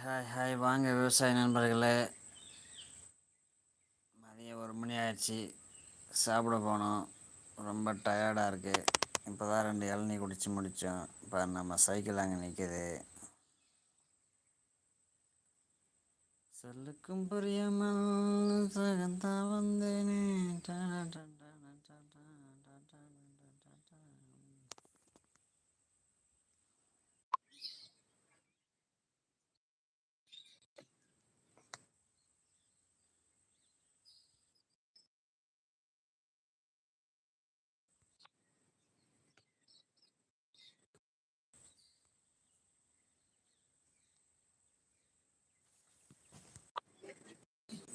Hi hi வாங்க விவசாய நண்பர்களே. மதியம் ஒரு மணி ஆயிடுச்சு. சாப்பிட போனோம். ரொம்ப டயர்டாக இருக்குது இப்போ தான் ரெண்டு இளநீ குடித்து முடித்தோம் இப்போ நம்ம சைக்கிள் அங்கே நிற்கிது சொல்லுக்கும் புரியாமல் சகந்தா வந்தேனே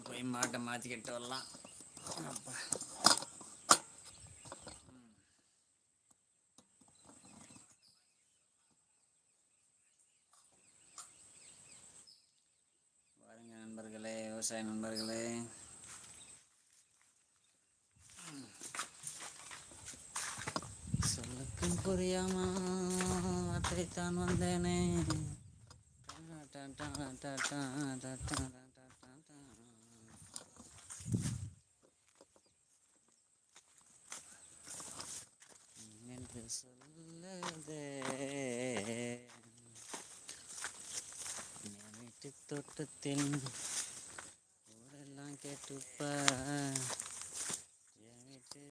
போய் மாட்டை மாற்றிக்கிட்டு வரலாம். அப்பா. பாருங்க நண்பர்களே விவசாய நண்பர்களே. சொல்லுக்கும் புரியாம வார்த்தைத்தான் வந்தேனே. டாட்டா டா, டா, டா, சொல்லுதே என் வீட்டு தோட்டத்தின் ஊரெல்லாம் கேட்டுப்ப